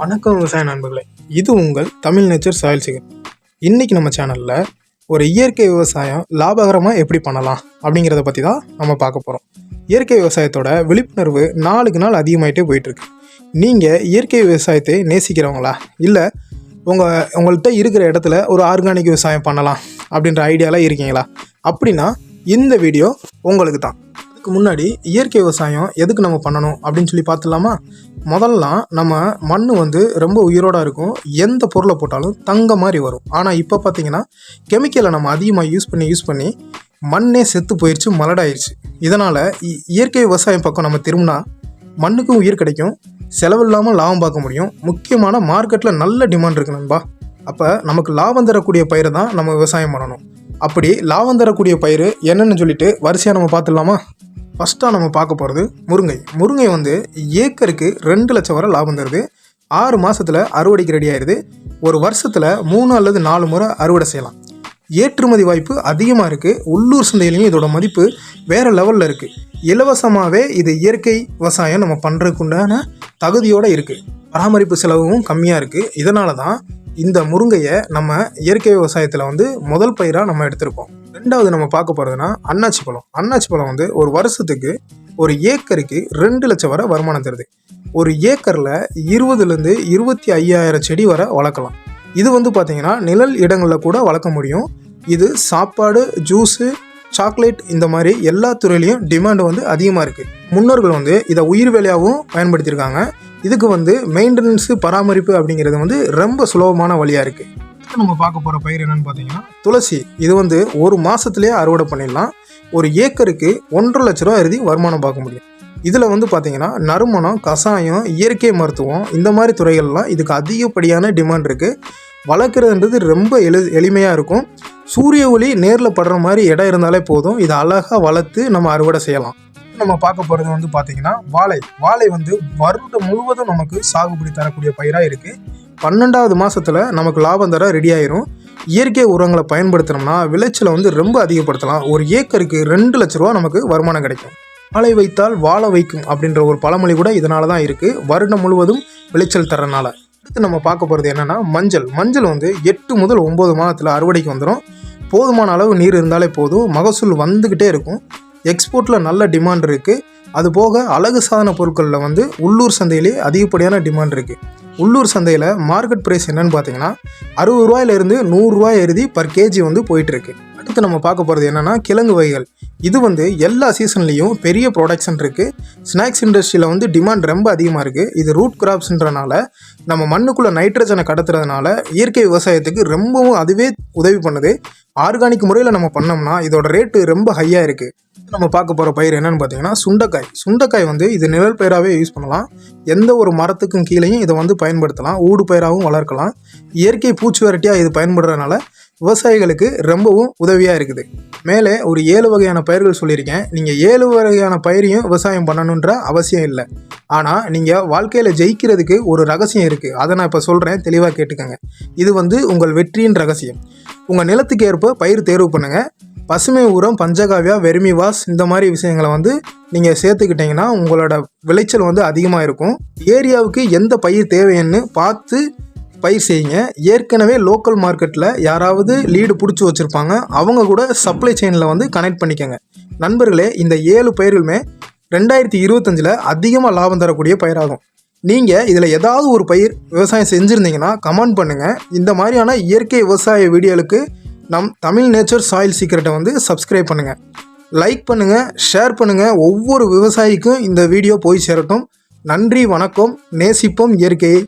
வணக்கம் விவசாய நண்பர்களே. இது உங்கள் தமிழ் நேச்சர் சாயல் சிகர். இன்றைக்கி நம்ம சேனலில் ஒரு இயற்கை விவசாயம் லாபகரமாக எப்படி பண்ணலாம் அப்படிங்கிறத பற்றி தான் நம்ம பார்க்க போகிறோம் இயற்கை விவசாயத்தோட விழிப்புணர்வு நாளுக்கு நாள் அதிகமாயிட்டே போயிட்டுருக்கு நீங்கள் இயற்கை விவசாயத்தை நேசிக்கிறவங்களா? இல்லை உங்கள் உங்கள்கிட்ட இருக்கிற இடத்துல ஒரு ஆர்கானிக் விவசாயம் பண்ணலாம் அப்படின்ற ஐடியாலாம் இருக்கீங்களா? அப்படின்னா இந்த வீடியோ உங்களுக்கு தான். அதுக்கு முன்னாடி இயற்கை விவசாயம் எதுக்கு நம்ம பண்ணணும் அப்படின்னு சொல்லி பார்த்துலாமா முதல்லாம் நம்ம மண் வந்து ரொம்ப உயிரோட இருக்கும். எந்த பொருளை போட்டாலும் தங்க மாதிரி வரும். ஆனால் இப்போ பார்த்தீங்கன்னா கெமிக்கலை நம்ம அதிகமாக யூஸ் பண்ணி யூஸ் பண்ணி மண்ணே செத்து போயிடுச்சு மலடாயிருச்சு. இதனால் இயற்கை விவசாயம் பக்கம் நம்ம திரும்பினா மண்ணுக்கும் உயிர் கிடைக்கும். செலவில்லாமல் லாபம் பார்க்க முடியும். முக்கியமான மார்க்கெட்டில் நல்ல டிமாண்ட் இருக்கு நண்பா. அப்போ நமக்கு லாபம் தரக்கூடிய பயிரை தான் நம்ம விவசாயம் பண்ணணும். அப்படி லாபம் தரக்கூடிய பயிர் என்னென்னு சொல்லிட்டு வரிசையாக நம்ம பார்த்துடலாமா? ஃபஸ்ட்டாக நம்ம பார்க்க போகிறது முருங்கை. முருங்கை வந்து ஏக்கருக்கு ரெண்டு லட்சம் வரை லாபம் தருது. ஆறு மாதத்தில் அறுவடைக்கு ரெடி ஆயிடுது ஒரு வருஷத்தில் மூணு அல்லது நாலு முறை அறுவடை செய்யலாம். ஏற்றுமதி வாய்ப்பு அதிகமாக இருக்குது உள்ளூர் சந்தையிலையும் இதோட மதிப்பு வேறு லெவலில் இருக்குது இலவசமாகவே இது இயற்கை விவசாயம் நம்ம பண்ணுறதுக்கு உண்டான தகுதியோடு இருக்குது பராமரிப்பு செலவும் கம்மியாக இருக்குது இதனால தான் இந்த முருங்கையை நம்ம இயற்கை விவசாயத்தில் வந்து முதல் பயிராக நம்ம எடுத்திருக்கோம். ரெண்டாவது நம்ம பார்க்க போகிறதுனா அன்னாச்சி பழம். அன்னாச்சி பழம் வந்து ஒரு வருஷத்துக்கு ஒரு ஏக்கருக்கு ரெண்டு லட்சம் வரை வருமானம் தருது. ஒரு ஏக்கரில் இருபதுலேருந்து இருபத்தி ஐயாயிரம் செடி வரை வளர்க்கலாம். இது வந்து பார்த்திங்கன்னா நிழல் இடங்களில் கூட வளர்க்க முடியும். இது சாப்பாடு ஜூஸு சாக்லேட் இந்த மாதிரி எல்லா துறையிலையும் டிமாண்ட் வந்து அதிகமாக இருக்குது முன்னோர்கள் வந்து இதை உயிர் வேலையாகவும் பயன்படுத்தியிருக்காங்க. இதுக்கு வந்து மெயின்டெனன்ஸு பராமரிப்பு அப்படிங்கிறது வந்து ரொம்ப சுலபமான வழியாக இருக்குது அடுத்து நம்ம பார்க்க போகிற பயிர் என்னன்னு பார்த்தீங்கன்னா துளசி. இது வந்து ஒரு மாதத்துலேயே அறுவடை பண்ணிடலாம். ஒரு ஏக்கருக்கு ஒன்றரை லட்ச ரூபா எழுதி வருமானம் பார்க்க முடியும். இதில் வந்து பார்த்தீங்கன்னா நறுமணம் கஷாயம் இயற்கை மருத்துவம் இந்த மாதிரி துறைகள்லாம் இதுக்கு அதிகப்படியான டிமாண்ட் இருக்குது வளர்க்குறதுன்றது ரொம்ப எளி எளிமையாக இருக்கும். சூரிய ஒளி நேரில் படுற மாதிரி இடம் இருந்தாலே போதும். இதை அழகாக வளர்த்து நம்ம அறுவடை செய்யலாம். நம்ம பார்க்க போகிறது வந்து பார்த்தீங்கன்னா வாழை. வாழை வந்து வருடம் முழுவதும் நமக்கு சாகுபடி தரக்கூடிய பயிராக இருக்குது பன்னெண்டாவது மாதத்தில் நமக்கு லாபம் தர ரெடி ஆயிரும். இயற்கை உரங்களை பயன்படுத்தினோம்னா விளைச்சலை வந்து ரொம்ப அதிகப்படுத்தலாம். ஒரு ஏக்கருக்கு ரெண்டு லட்ச ரூபா நமக்கு வருமானம் கிடைக்கும். வாழை வைத்தால் வாழ வைக்கும் அப்படின்ற ஒரு பழமொழி கூட இதனால தான் இருக்குது வருடம் முழுவதும் விளைச்சல் தரனால அடுத்து நம்ம பார்க்க போகிறது என்னென்னா மஞ்சள். மஞ்சள் வந்து எட்டு முதல் ஒம்பது மாதத்தில் அறுவடைக்கு வந்துடும் போதுமான அளவு நீர் இருந்தாலே போதும். மகசூல் வந்துக்கிட்டே இருக்கும். எக்ஸ்போர்ட்டில் நல்ல டிமாண்ட் இருக்குது அது போக அழகு சாதன பொருட்களில் வந்து உள்ளூர் சந்தையிலே அதிகப்படியான டிமாண்ட் இருக்குது உள்ளூர் சந்தையில் மார்க்கெட் ப்ரைஸ் என்னன்னு பார்த்தீங்கன்னா அறுபது ரூபாயிலிருந்து நூறுரூவா எழுதி பர் கேஜி வந்து போயிட்டுருக்கு அடுத்து நம்ம பார்க்க போகிறது என்னென்னா கிழங்கு வகைகள். இது வந்து எல்லா சீசன்லேயும் பெரிய ப்ரொடக்ஷன் இருக்குது ஸ்நாக்ஸ் இண்டஸ்ட்ரியில் வந்து டிமாண்ட் ரொம்ப அதிகமாக இருக்குது இது ரூட் கிராப்ஸ்ன்றனால நம்ம மண்ணுக்குள்ளே நைட்ரஜனை கடத்துறதுனால இயற்கை விவசாயத்துக்கு ரொம்பவும் அதுவே உதவி பண்ணுது. ஆர்கானிக் முறையில் நம்ம பண்ணோம்னா இதோட ரேட்டு ரொம்ப ஹையாக இருக்குது நம்ம பார்க்க போகிற பயிர் என்னன்னு பார்த்தீங்கன்னா சுண்டைக்காய். சுண்டைக்காய் வந்து இது நிழல் பயிராகவே யூஸ் பண்ணலாம். எந்த ஒரு மரத்துக்கும் கீழேயும் இதை வந்து பயன்படுத்தலாம். ஊடு பயிராகவும் வளர்க்கலாம். இயற்கை பூச்சி வரட்டியாக இது பயன்படுறதுனால விவசாயிகளுக்கு ரொம்பவும் உதவியாக இருக்குது. மேலே ஒரு ஏழு வகையான பயிர்கள் சொல்லியிருக்கேன். நீங்கள் ஏழு வகையான பயிரையும் விவசாயம் பண்ணணுன்ற அவசியம் இல்லை. ஆனால் நீங்கள் வாழ்க்கையில் ஜெயிக்கிறதுக்கு ஒரு ரகசியம் இருக்குது அதை நான் இப்போ சொல்கிறேன் தெளிவாக கேட்டுக்கோங்க. இது வந்து உங்கள் வெற்றியின் ரகசியம். உங்கள் நிலத்துக்கு ஏற்ப பயிர் தேர்வு பண்ணுங்கள் பசுமை உரம் பஞ்சகாவியா வெறுமி வாஸ் இந்த மாதிரி விஷயங்களை வந்து நீங்கள் சேர்த்துக்கிட்டிங்கன்னா உங்களோட விளைச்சல் வந்து அதிகமாக இருக்கும். ஏரியாவுக்கு எந்த பயிர் தேவைன்னு பார்த்து பயிர் செய்யுங்க. ஏற்கனவே லோக்கல் மார்க்கெட்டில் யாராவது லீடு பிடிச்சி வச்சுருப்பாங்க அவங்க கூட சப்ளை செயினில் வந்து கனெக்ட் பண்ணிக்கோங்க. நண்பர்களே இந்த ஏழு பயிர்களுமே ரெண்டாயிரத்தி இருபத்தஞ்சில் அதிகமாக லாபம் தரக்கூடிய பயிராகும். நீங்கள் இதில் ஏதாவது ஒரு பயிர் விவசாயம் செஞ்சுருந்தீங்கன்னா கமெண்ட் பண்ணுங்கள் இந்த மாதிரியான இயற்கை விவசாய வீடியோவுக்கு நம் தமிழ் நேச்சர் சாயில் சீக்கிரட்டை வந்து சப்ஸ்கிரைப் பண்ணுங்கள் லைக் பண்ணுங்கள் ஷேர் பண்ணுங்கள் ஒவ்வொரு விவசாயிக்கும் இந்த வீடியோ போய் சேரட்டும். நன்றி வணக்கம். நேசிப்போம் இயற்கையை.